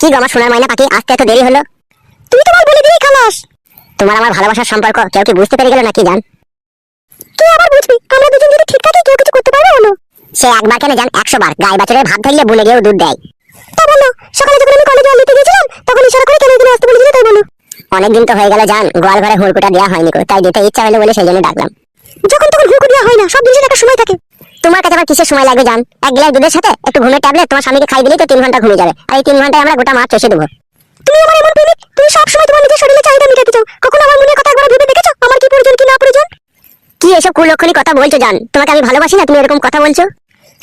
কি গো, আমার সোনার মাইনা পাখি? আসতে এত দেরি হলো। তুই তোমার বলে দিবি খালাস। তোমার আমার ভালোবাসার সম্পর্ক, কেউ কি বুঝতে পেরে গেল নাকি জান? কে আবার বুঝবি, আমরা দুজন যদি ঠিক থাকি, কেউ কিছু করতে পারবে না সে একবার কেন জান একশো বার গায়ে বাছরের ভাত ধরলে বলে গিয়েও দুধ দেয়। তা বলো, সকালে যখন আমি কলেজে নিতে গেছিলাম তখন ইশারা করে কেন এখানে আসতে বলেছিলে তাই বলো? অনেকদিন তো হয়ে গেল জান গোয়াল ঘরে হুড়কুটা দেওয়া হয়নি তাই দিতে ইচ্ছা হলো বলে সেই জন্য ডাকলাম। যখন তখন হুড়কু দেওয়া হয় না, সব জিনিসের একটা সময় থাকে। তোমার কাছে আবার কিসের সময় লাগবে, জান? এক গ্লাস দুধের সাথে একটু ঘুমের ট্যাবলেট, তোমার স্বামীকে খাই দিলেই তো তিন ঘণ্টা ঘুমিয়ে যাবে। আর এই তিন ঘন্টায় আমরা গোটা মাছ চষে দেবো। তুমি আমার এমন প্রেমিক? তুমি সব সময় তোমার নিজের শরীরে চাহিদা মেটাতে চাও। কখনো আমার মনের কথা একবার ভেবে দেখেছ? আমার কি প্রয়োজন, কি না প্রয়োজন? কি এসব কুলক্ষণী কথা বলছো, জান? তোমাকে আমি ভালোবাসি না, তুমি এরকম কথা বলছো?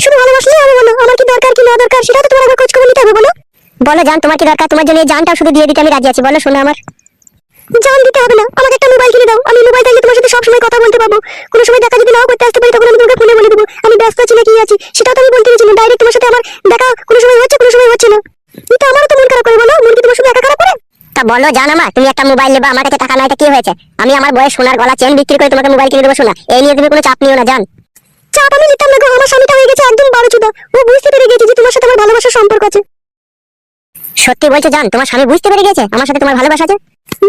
শুধু ভালোবাসলেই হবে বলো। আমার কি দরকার, কি না দরকার সেটা তো তোমার একবার খোঁজ খবর নিতে হবে, বলো? বলো, জান, তোমার কি দরকার? তোমার জন্য এই জানটাও শুধু দিয়ে দিতে আমি রাজি আছি, বলো, শোনো আমার। জান, দিতে হবে না। আমাকে একটা মোবাইল কিনে দাও। আমি সবসময় কথা বলতে পারব। কোনো সময় দেখা যদি নাও করতে আসতে পারি তখন আমি তোমাকে ফোনে বলে দেবো। আমি ব্যস্ত আছি না কি আছি সেটাও তো আমি বলতে না। ডাইরেক্ট তোমার সাথে আমার দেখা কোনো সময় হচ্ছে কোনো সময় হচ্ছে না। এটা আমারও তো মন খারাপ করে বলো মন কি তোমার শুধু একা খারাপ করে? তা বলো জান আমার তুমি একটা মোবাইল নেবা আমার কাছে টাকা নাই এটা কি হয়েছে? আমি আমার বয়স সোনার গলা চেন বিক্রি করে তোমাকে মোবাইল কিনে দেবো শোনা। এই নিয়ে তুমি কোনো চাপ নিও না জান। চাপ আমি নিতাম না গো আমার স্বামীটা হয়ে গেছে একদম বারো চুদা ও বুঝতে পেরে গেছে যে তোমার সাথে আমার ভালোবাসার সম্পর্ক আছে। সত্যি বলছো, জান, তোমার স্বামী বুঝতে পেরে গেছে? আমার সাথে তোমার ভালোবাসা আছে?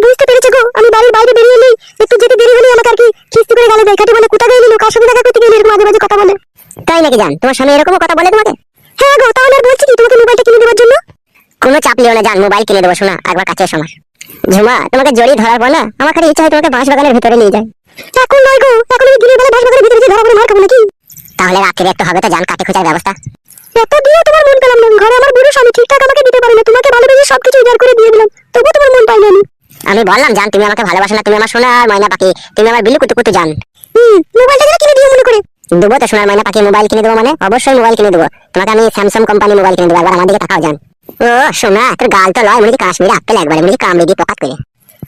বুঝতে পেরেছে গো, আমি বাড়ির বাইরে বেরিয়ে এলেই একটু যেতে দেরি হলেই আমাকে আর কি খিস্তি করে গালে দেয়। খাটি বলে কোথা গেলি কার সাথে দেখা করতে গেলি এরকম মাঝে মাঝে কথা বলে। তাই নাকি, জান? তোমার স্বামী এরকম কথা বলে তোমাকে? হ্যাঁ গো, তাহলে বলছি কি, তোমাকে মোবাইলটা কিনে দেওয়ার জন্য? কোনো চাপ লিও না, জান, মোবাইল কিনে দেবো, শোনা, একবার কাছে এসো আমার। ঝুমা, তোমাকে জড়িয়ে ধরার পর না, আমার খালি ইচ্ছা হয় তোমাকে বাঁশ বাগানের ভিতরে নিয়ে যায় এখন নয় গো, এখন আমি দিনের বেলা বাঁশ বাগানের ভিতরে ধরা পড়ে মার খাব নাকি? তাহলে রাত্রে একটু হবে তো, জান কাটে খোঁজার ব্যবস্থা। এত দিয়ে তোমার মন পেলাম না, ঘরে আমার বুড়ো স্বামী ঠিকঠাক আমাকে দিতে পারে না সবকিছু করে দিয়ে দিলাম। তবুও তোমার মন পাইনি আমি। আমি বললাম জান তুমি আমাকে ভালোবাসো না তুমি আমার সোনার ময়না পাখি তুমি আমার বিলু কুতু কুতু জান। হুম মোবাইলটা যেন কিনে দিও মনে করে। দেবো তো সোনার ময়না পাখি মোবাইল কিনে দেবো মানে? অবশ্যই মোবাইল কিনে দেবো। তোমাকে আমি স্যামসাং কোম্পানি মোবাইল কিনে দেবো একবার আমার দিকে তাকাও জান। ও সোনা তোর গাল তো লয় কাশ্মীর আপেল একবারে কি কামড়ে দিয়ে পকাত করে।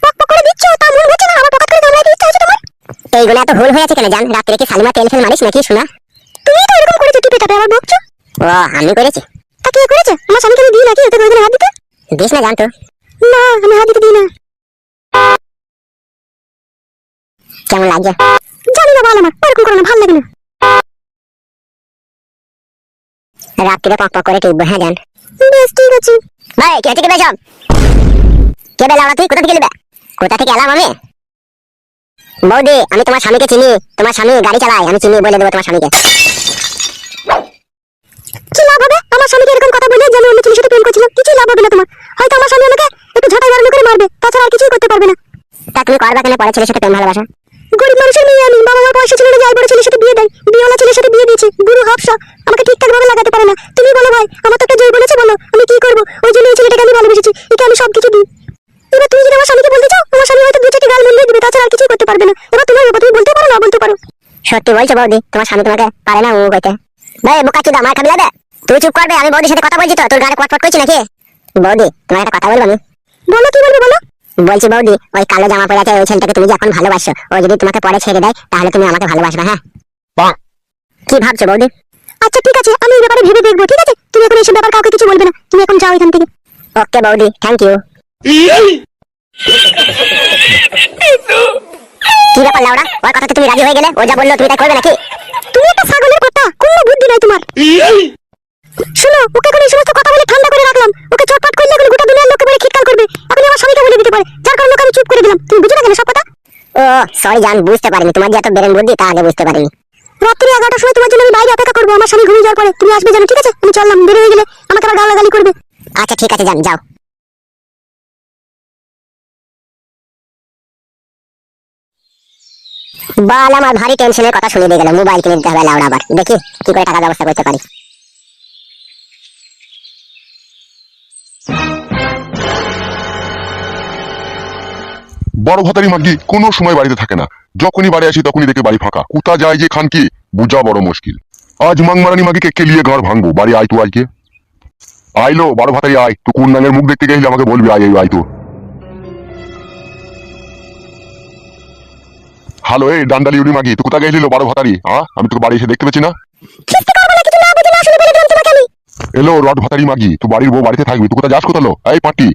পক পক করে দিচ্ছ তা মন হচ্ছে না আমার পকাত করে কামড়ে হচ্ছে তোমার? এইগুলো এত ভুল হয়েছে কেন জান? রাত্রে কি সালিমা তেল ফেল মারিস নাকি শোনা তুমি তো এরকম করেছ আবার বকছো? ও আমি করেছি। তা কে করেছে? আমার স্বামীকে নাকি ওতে কোনোদিন হাত দিতে? দিস না জানতো না আমি হাত দিতে দিই না কেমন লাগছে জানি না বল আমার ওরকম করো না ভালো লাগে না। রাত্রিরে পাক পাক করে টিপবো হ্যাঁ জান? বেশ, ঠিক আছে। ভাই, কে থেকে বেজম কে বেলা তুই? কোথা থেকে নেবে? কোথা থেকে এলাম আমি? বৌদি, আমি তোমার স্বামীকে চিনি। তোমার স্বামী গাড়ি চালায়, আমি চিনি বলে দেবো তোমার স্বামীকে। কি লাভ হবে? আমার স্বামীকে এরকম কথা বলে যে আমি অন্য ছেলের সাথে প্রেম করছিলাম কিছুই লাভ হবে না তোমার হয়তো আমার স্বামী আমাকে একটু ঝাঁটাই বাড়ানো করে মারবে তাছাড়া আর কিছুই করতে পারবে না পরে ছেলের সাথে প্রেম ভালোবাসা? গরিব মানুষের মেয়ে আমি বাবা মার পয়সা ছিল না যাই বড় ছেলের সাথে বিয়ে দেয়। বিয়েওয়ালা ছেলের সাথে বিয়ে দিয়েছি। গুরু হাফসা আমাকে ঠিকঠাক ভাবে লাগাতে পারে না। তুমি বলো ভাই আমার তো একটা জয় বলেছে বলো। আমি কি করব? ওই জন্য এই ছেলেটাকে আমি ভালোবেসেছি একে আমি সবকিছু দিই। এবার তুমি যদি আমার স্বামীকে বলতে চাও আমার স্বামী হয়তো দু চারটি গাল দিবে তাছাড়া আর কিছুই করতে পারবে না। এবার তোমার ব্যাপার তুমি বলতে পারো না বলতে পারো। সত্যি বলছো বৌদি তোমার স্বামী তোমাকে পারে না ও কইতে ভাই বোকা চুদা মার খাবি যাবে তুই চুপ করবে আমি বৌদির সাথে কথা বলছি তো তোর গাড়ি পটপট করছি নাকি? বৌদি তোমার একটা কথা বলব আমি। বলো কি বলব বলো? বলছি বৌদি ওই কালো জামা পরে আছে ওই ছেলেটাকে তুমি যে এখন ভালোবাসো ও যদি তোমাকে পরে ছেড়ে দেয় তাহলে তুমি আমাকে ভালোবাসবে হ্যাঁ? কি ভাবছ বৌদি? আচ্ছা ঠিক আছে আমি এই ব্যাপারে ভেবে দেখব ঠিক আছে? তুমি এখন এইসব ব্যাপার কাউকে কিছু বলবে না তুমি এখন যাও এখান থেকে। ওকে বৌদি থ্যাংক ইউ কি ব্যাপার লাউড়া ওর কথাতে তুমি রাজি হয়ে গেলে ও যা বলল তুমি তাই করবে নাকি? তুমি একটা ছাগলের কথা কোনো বুদ্ধি নাই তোমার। শোনো ওকে এখন এই সমস্ত কথা বলে ঠান্ডা করে রাখলাম ওকে চটপট করলে এখন তুমি বুঝো না সব কথা? ও সরি জান বুঝতে পারিনি। তোমার যে এত বেরেন বুদ্ধি তা আগে বুঝতে পারিনি। রাত্রি এগারোটার সময় তোমার জন্য আমি বাইরে অপেক্ষা করব। আমার স্বামী ঘুমিয়ে যাওয়ার পরে তুমি আসবে জানো ঠিক আছে? আমি চললাম বেরিয়ে হয়ে গেলে আমাকে আবার গালাগালি করবে। আচ্ছা ঠিক আছে যান যাও। বাল আমার ভারী টেনশনের কথা শুনে দিয়ে গেল মোবাইল কিনে দিতে হবে লাউড়া আবার দেখি কি করে টাকা ব্যবস্থা করতে পারি। বড় ভাতারি মাগি কোনো সময় বাড়িতে থাকে না। যখনই বাড়ি আসি তখনই দেখে বাড়ি ফাঁকা। কোথা যায় যে খান কি? বুঝা বড় মুশকিল। আজ মাংমারানি মাগিকে কেলিয়ে ঘর ভাঙবো? বাড়ি আয় তু আজকে আইলো, বড় ভাতারি, আয়। তুই কোন নাঙের মুখ দেখতে গেলে, আমাকে বলবি, আয় আয় তো। হ্যালো, এই ডান্ডালি উড়ি মাগি, তুই কোথা গেছিল বড় ভাতারি? হ্যাঁ আমি তোকে বাড়ি এসে দেখতে পেছি না? এলো রড ভাতারি মাগি, তুই বাড়ির বউ বাড়িতে থাকবি, তুই কোথা যাস কোথালো? এই পাটি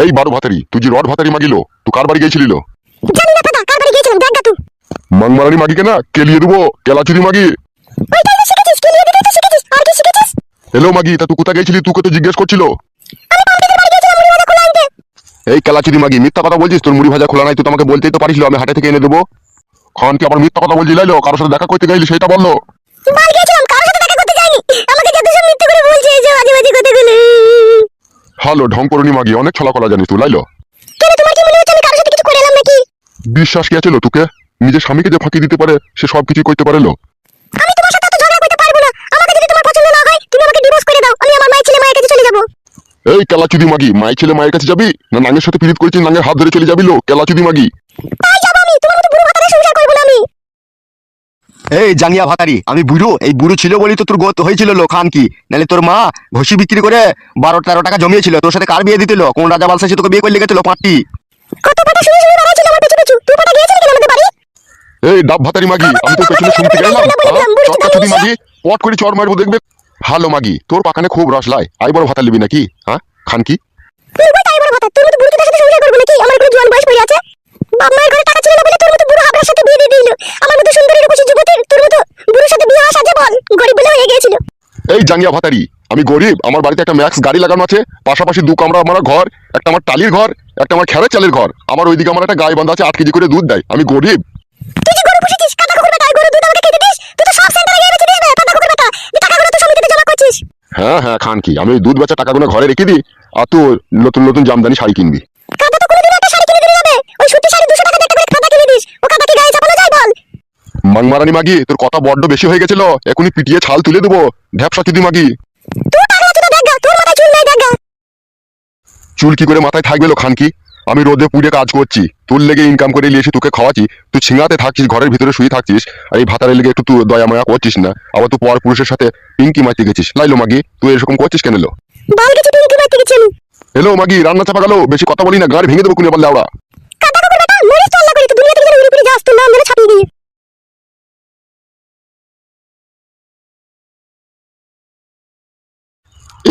এই বারো ভাতারি তুই যে রড ভাতারি মাগিলো তুই কার বাড়ি গেছিলিল মাংমারানি মাগিকে না কেলিয়ে দেবো কেলাচুরি মাগি। হ্যালো মাগি তা তুই কোথায় গেছিলি তোকে তো জিজ্ঞেস করছিল? এই কালাচুরি মাগি মিথ্যা কথা বলছিস তোর মুড়ি ভাজা খোলা নাই তুই তো আমাকে বলতেই তো পারিস আমি হাটে থেকে এনে দেবো। খান কি আবার মিথ্যা কথা বলছি লাইলো কারোর সাথে দেখা করতে গেলি সেটা বলল। হ্যালো ঢং করনি মাগি অনেক ছলা কলা জানিস তুই লাইলো? কেন তোমার কি মনে হচ্ছে আমি কারোর সাথে কিছু করে এলাম নাকি? বিশ্বাস কি আছে লো তোকে? নিজের স্বামীকে যে ফাঁকি দিতে পারে সে সব কিছু করতে পারে লো। আমি তোমার সাথে এত ঝগড়া করতে পারব না। আমাকে যদি তোমার পছন্দ না হয় তুমি আমাকে ডিভোর্স করে দাও। আমি আমার মায়ের ছেলে মায়ের কাছে চলে যাব। এই কেলাচুদি মাগি মায়ের ছেলে মায়ের কাছে যাবি? না নাঙ্গের সাথে পিরিত করেছিস নাঙ্গের হাত ধরে চলে যাবি লো কেলাচুদি মাগি। তাই যাব আমি তোমার মতো বুড়ো ভাতারে সংসার করব না আমি এই জাঙ্গিয়া ভাতারি আমি বুড়ো এই বুড়ো ছিল বলি তো তোর গত হয়েছিল লো খান কি? নাহলে তোর মা ঘষি বিক্রি করে বারো তেরো টাকা জমিয়েছিল তোর সাথে কার বিয়ে দিতেল কোন রাজা বালসা সে তোকে বিয়ে করে লেগেছিল পাঁচটি? কত পাটা শুনে শুনে দাঁড়াচ্ছিল আমার পেছু পেছু। তুই পাটা গিয়েছিলি কেন আমাদের বাড়ি? এই ডাব ভাতারি মাগি আমি তোর পেছনে শুনতে গেলাম। মাগি পট করে চর মারবো দেখবে? ভালো মাগি তোর পাখানে খুব রস লাই। আই বড় ভাতা লিবি নাকি? হ্যাঁ? খান কি? তুই কই তাই বড় ভাতা তোর মতো বুড়ো সাথে সংসার করব নাকি? আমার কোনো জোয়ান বয়স পড়ে আছে। বাপ মায়ের ঘরে টাকা ছিল না বলে তোর মতো বুড়ো হাবড়ার সাথে বিয়ে দিয়ে দিল আমার মতো সুন্দরী রূপসী যুবতীর তোর মতো বুড়োর সাথে বিয়ে আসা যে বল গরিব বলে হয়ে গিয়েছিল এই জাঙ্গিয়া ভাতারি। আমি গরিব আমার বাড়িতে একটা ম্যাক্স গাড়ি লাগানো আছে পাশাপাশি দু কামরা আমার ঘর একটা আমার টালির ঘর একটা আমার খেরের চালের ঘর। আমার ওইদিকে আমার একটা গায়ে বান্ধা আছে আট কেজি করে দুধ দেয়। আমি গরিব। তুই যে গরু পুষেছিস? কাটা কুকুর বেটা গরু দুধ আমাকে খেতে দিস? তুই তো সব সেন্টারে গিয়ে বেচে দিস না কাটা কুকুর বেটা। যে টাকাগুলো তো সমিতিতে জমা করছিস। হ্যাঁ হ্যাঁ খান কি। আমি ওই দুধ বেচা টাকাগুলো ঘরে রেখে দিই আর তুই নতুন নতুন জামদানি শাড়ি কিনবি। মাংমারানি মাগি তোর কথা বড্ড বেশি হয়ে গেছিল এখনই পিটিয়ে ছাল তুলে দেবো। ঢ্যাপসা চুদি মাগি? চুল কি করে মাথায় থাকবে লো খান কি আমি রোদে পুড়ে কাজ করছি তোর লেগে ইনকাম করে নিয়ে এসে তোকে খাওয়াচ্ছি তুই ছিঙাতে থাকছিস ঘরের ভিতরে শুয়ে থাকছিস আর এই ভাতারের লেগে একটু তুই দয়া মায়া করছিস না আবার তুই পর পুরুষের সাথে পিঙ্কি মারতে গেছিস। লাইলো মাগি তুই এরকম করছিস কেন এলো মাগি রান্না চাপা গেল বেশি কথা বলি না গাড়ি ভেঙে দেবো কুনে বললে ওরা।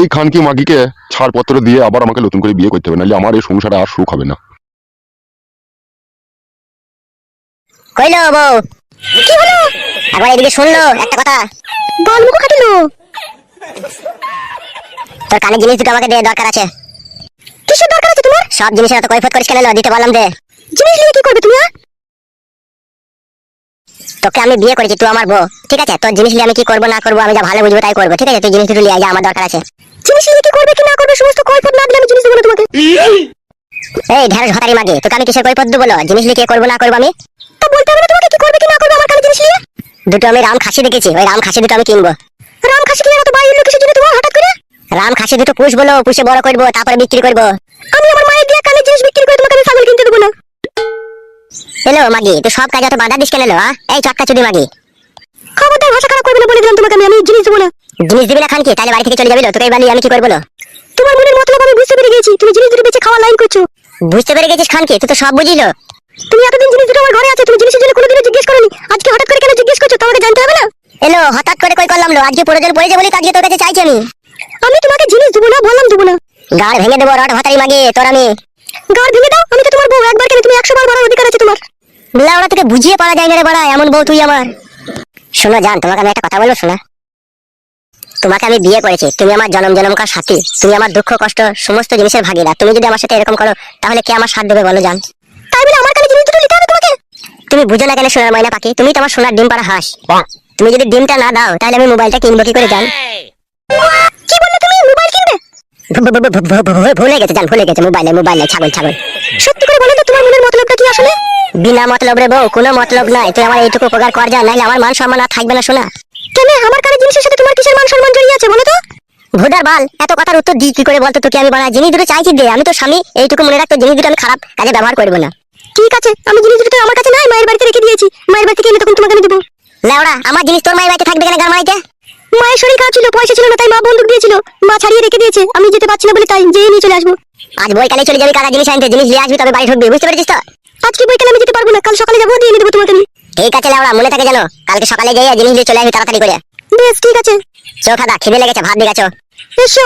এই খানকি মাগিকে ছাড়পত্র দিয়ে আবার আমাকে নতুন করে বিয়ে করতে হবে নাহলে আমার এই সংসারে আর সুখ হবে না। কইলো বউ? কি হলো? একবার এদিকে শুনলো একটা কথা। বল মুখ কাটিলো? তোর কানে জিনিস দুটো আমাকে দে দরকার আছে। কিসের দরকার আছে তোমার? সব জিনিসের এত কৈফত করিস কেন লো? দিতে বললাম দে। জিনিস নিয়ে কি করবে তুমি হ্যাঁ? তোকে আমি বিয়ে করেছি, তুই আমার বউ। ঠিক আছে? তোর জিনিস নিয়ে আমি কি করব, না করব, আমি যা ভালো বুঝব তাই করব। ঠিক আছে? তুই জিনিস নিয়ে যা, আমার দরকার আছে। জিনিস নিয়ে কি করবে, কি না করবে, সমস্ত কৈফত না দিলে আমি জিনিস দেবো না তোমাকে। এই ঢেঁড়স ভাতারি মাগে, তোকে আমি কিসের কৈফত দেবো? জিনিস নিয়ে কি করব, না করব আমি? তা বলতে হবে তোমাকে, কি করবে, কি না করবে, আমার কাছে জিনিস নিয়ে? দুটো আমি রাম খাসি দেখেছি, ওই রাম খাসি দুটো আমি কিনবো। রাম খাসি কিনে তো বাইরে কিসের জন্য তোমার হঠাৎ করে? রাম খাসি দুটো পুষ বলো পুষে বড় করব, তারপরে বিক্রি করব। আমি আমার মায়ের দিয়ে কানে জিনিস বিক্রি করে তোমাকে আমি ছাগল কিনতে দেবো না হ্যালো মাগি তুই সব কাজ অত বাধা দিস কেন এলো? এই চটকা চুদি মাগি। খবরদার ভাষা খারাপ করবে না বলে দিলাম তোমাকে আমি আমি জিনিস দেবো না। জিনিস দিবি না খান কি? তাহলে বাড়ি থেকে চলে যাবি তো, তোকে বালি আমি কি করব? তোমার মনের মতলব আমি বুঝতে পেরে গেছি তুমি জিনিস দুটো বেঁচে খাওয়া লাইন করছ। বুঝতে পেরে গেছিস খান কি? তুই তো সব বুঝিলো তুমি এতদিন জিনিস দুটো আমার ঘরে আছে তুমি জিনিসের জন্য কোনোদিনও জিজ্ঞেস করনি। আজকে হঠাৎ করে কেন জিজ্ঞেস করছ? তোমাকে জানতে হবে না এলো হঠাৎ করে কই করলাম লো? আজকে প্রয়োজন পড়েছে বলি তো আজকে তোর কাছে চাইছি আমি। আমি তোমাকে জিনিস দেবো না বললাম দেবো না। গাড় ভেঙে দেবো রড ভাতারি মাগে তোর আমি। গাড় ভেঙে দাও আমি তো তোমার বউ একবার কেন তুমি একশো বার বলার অধিকার আছে তোমার। লাউড়া তোকে বুঝিয়ে পারা যায় না রে বড়া এমন বউ তুই আমার। শোনো জান তোমাকে আমি একটা কথা বলব শোনা। তোমাকে আমি বিয়ে করেছি তুমি আমার জনম জনমকার সাথী তুমি আমার দুঃখ কষ্ট সমস্ত জিনিসের ভাগিদার তুমি যদি আমার সাথে এরকম করো তাহলে কে আমার সাথ দেবে বলো জান? তাই বলে আমার কাছে জিনিস দুটো নিতে হবে তোমাকে? তুমি বুঝো না কেন সোনার ময়না পাখি তুমি তো আমার সোনার ডিম পাড়া হাঁস। তুমি যদি ডিমটা না দাও তাহলে আমি মোবাইলটা কিনবো কি করে জান? কি বললে তুমি? ভুলে গেছে, জান, ভুলে গেছে মোবাইলে মোবাইলে ছাগল ছাগল। সত্যি করে বলো তো, তোমার মনের মতলবটা কি আসলে? বিনা মতলব রে বউ, কোনো মতলব নাই। তুই আমার এইটুকু উপকার কর, যা, নাইলে আমার মান সম্মান আর থাকবে না, শোনা। কেন, আমার কানে জিনিসের সাথে তোমার কিসের মান সম্মান জড়িয়ে আছে, বলো তো? ভোদার বাল, এত কথার উত্তর দিই কি করে বলতো তোকে আমি বলা জিনিস দুটো চাইছি দে, আমি তো স্বামী, এইটুকু মনে রাখতো জিনিস দুটো আমি খারাপ কাজে ব্যবহার করব না। ঠিক আছে, আমি জিনিস দুটো আমার কাছে নাই, মায়ের বাড়িতে রেখে দিয়েছি। মায়ের বাড়ি থেকে এনে তখন তোমাকে আমি দেবো। লেওড়া, আমার জিনিস তোর মায়ের বাড়িতে থাকবে কেন গামাইতে মায়ের শরীর খারাপ ছিল পয়সা ছিল না তাই মা বন্দুক দিয়েছিল। মা ছাড়িয়ে রেখে দিয়েছে আমি যেতে পারছি না বলে তাই যেয়ে নিয়ে চলে আসব। আজ বইকালে চলে যাবি কারা জিনিস আনতে জিনিস নিয়ে আসবি তবে বাড়ি ঢুকবি বুঝতে পেরেছিস তো? আজকে বইকালে আমি যেতে পারব না কাল সকালে যাব দিয়ে দেবো তোমাকে আমি। ঠিক আছে লেওড়া মনে থাকে জানো কালকে সকালে যাই জিনিস নিয়ে চলে আসবি তাড়াতাড়ি করে। বেশ ঠিক আছে। চোখ খাদা খিদে লেগেছে ভাত দিয়ে গেছো এসো।